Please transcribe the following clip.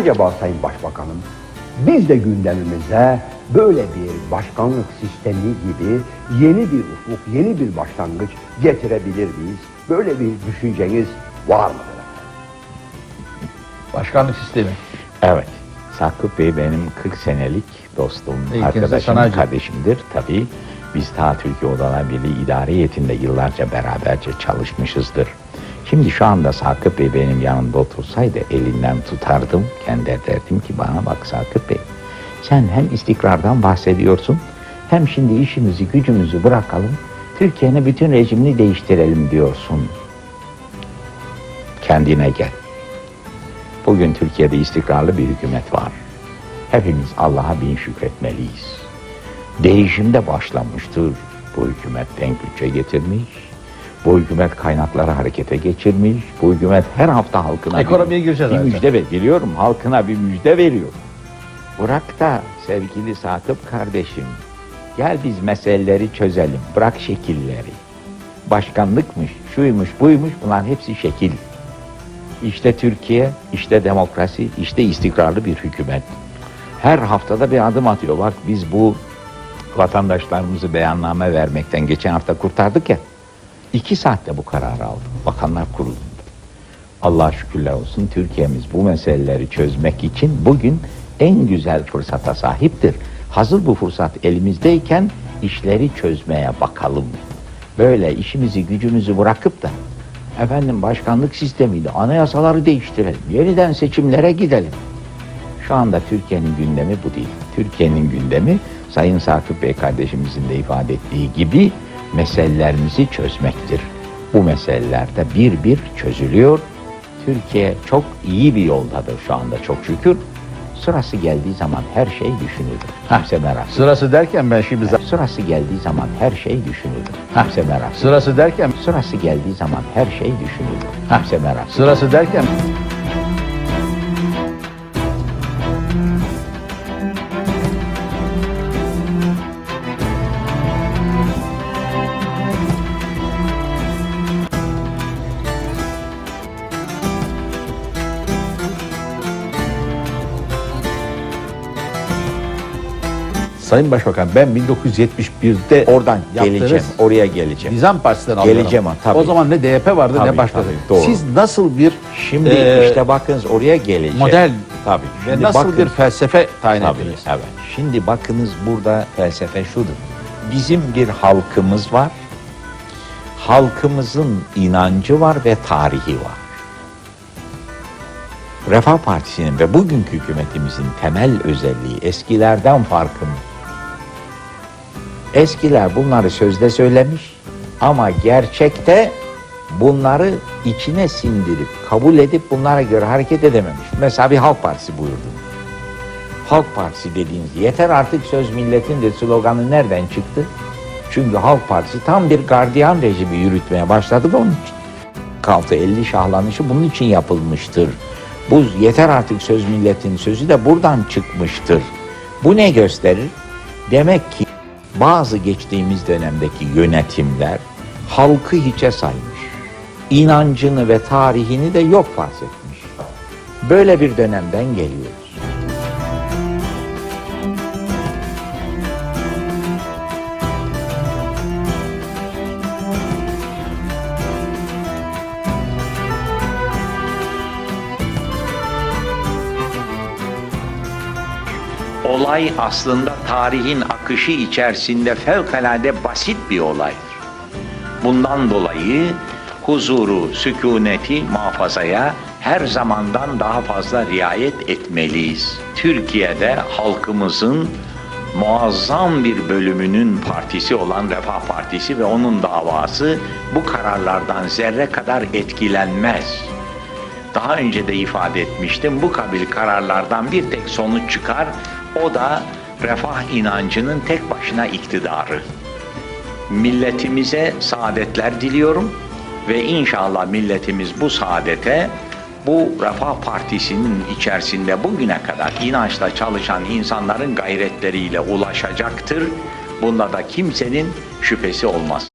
Acaba Sayın Başbakanım biz de gündemimize böyle bir başkanlık sistemi gibi yeni bir ufuk, yeni bir başlangıç getirebilir miyiz? Böyle bir düşünceniz var mıdır? Başkanlık sistemi. Evet. Sakıp Bey benim 40 senelik dostum, İkiniz de arkadaşım, sanayici. kardeşimdir. Tabii biz ta Türkiye Odalar Birliği İdare Heyeti'nde yıllarca beraberce çalışmışızdır. Şimdi şu anda Sakıp Bey benim yanımda otursaydı elinden tutardım. Kendi derdim ki bana bak Sakıp Bey sen hem istikrardan bahsediyorsun hem şimdi işimizi gücümüzü bırakalım Türkiye'nin bütün rejimini değiştirelim diyorsun. Kendine gel. Bugün Türkiye'de istikrarlı bir hükümet var. Hepimiz Allah'a bin şükretmeliyiz. Değişim de başlamıştır. Bu hükümet denk bütçe getirmiş. Bu hükümet kaynakları harekete geçirmiş. Bu hükümet her hafta halkına Ekonomiye bir, bir zaten. müjde ver. Biliyorum halkına bir müjde veriyor. Bırak da sevgili Sakıp kardeşim. Gel biz meseleleri çözelim. Bırak şekilleri. Başkanlıkmış, şuymuş, buymuş bunların hepsi şekil. İşte Türkiye, işte demokrasi, işte istikrarlı bir hükümet. Her haftada bir adım atıyor. Bak biz bu vatandaşlarımızı beyanname vermekten geçen hafta kurtardık ya. İki saatte bu kararı aldık. Bakanlar kurulu. Allah'a şükürler olsun Türkiye'miz bu meseleleri çözmek için bugün en güzel fırsata sahiptir. Hazır bu fırsat elimizdeyken işleri çözmeye bakalım. Böyle işimizi gücümüzü bırakıp da efendim başkanlık sistemiyle anayasaları değiştirelim. Yeniden seçimlere gidelim. Şu anda Türkiye'nin gündemi bu değil. Türkiye'nin gündemi Sayın Sakıp Bey kardeşimizin de ifade ettiği gibi meselelerimizi çözmektir. Bu meseleler de bir bir çözülüyor. Türkiye çok iyi bir yoldadır şu anda çok şükür. Sırası geldiği zaman her şey düşünülür. Kimse merak. Sırası derken ben şimdi Sırası geldiği zaman her şey düşünülür. Kimse merak sırası derken Sırası geldiği zaman her şey düşünülür. Kimse merak sırası derken Sayın Başbakan ben 1971'de Oradan geleceğim. Oraya geleceğim. Nizam Partisi'den alıyorum. Geleceğim ha, tabii. O zaman ne DYP vardı Tabii, ne başka. tabii, doğru. Siz nasıl bir Şimdi Ee, işte bakınız oraya geleceğim. model Tabii. ve nasıl bakın- bir felsefe tayin Tabii, evet. Şimdi bakınız burada felsefe şudur. Bizim bir halkımız var. Halkımızın inancı var ve tarihi var. Refah Partisi'nin ve bugünkü hükümetimizin temel özelliği eskilerden farkımız. Eskiler bunları sözde söylemiş ama gerçekte bunları içine sindirip kabul edip bunlara göre hareket edememiş. Mesela bir Halk Partisi buyurdu. Halk Partisi dediğiniz yeter artık söz milletin de sloganı nereden çıktı? Çünkü Halk Partisi tam bir gardiyan rejimi yürütmeye başladı da onun için. 46-50 şahlanışı bunun için yapılmıştır. Bu yeter artık söz milletin sözü de buradan çıkmıştır. Bu ne gösterir? Demek ki bazı geçtiğimiz dönemdeki yönetimler halkı hiçe saymış. İnancını ve tarihini de yok farz. Böyle bir dönemden geliyoruz. Olay aslında tarihin akışı içerisinde fevkalade basit bir olaydır. Bundan dolayı huzuru, sükuneti muhafazaya her zamandan daha fazla riayet etmeliyiz. Türkiye'de halkımızın muazzam bir bölümünün partisi olan Refah Partisi ve onun davası bu kararlardan zerre kadar etkilenmez. Daha önce de ifade etmiştim. Bu kabil kararlardan bir tek sonuç çıkar. O da refah inancının tek başına iktidarı. Milletimize saadetler diliyorum ve inşallah milletimiz bu saadete bu Refah Partisi'nin içerisinde bugüne kadar inançla çalışan insanların gayretleriyle ulaşacaktır. Bunda da kimsenin şüphesi olmaz.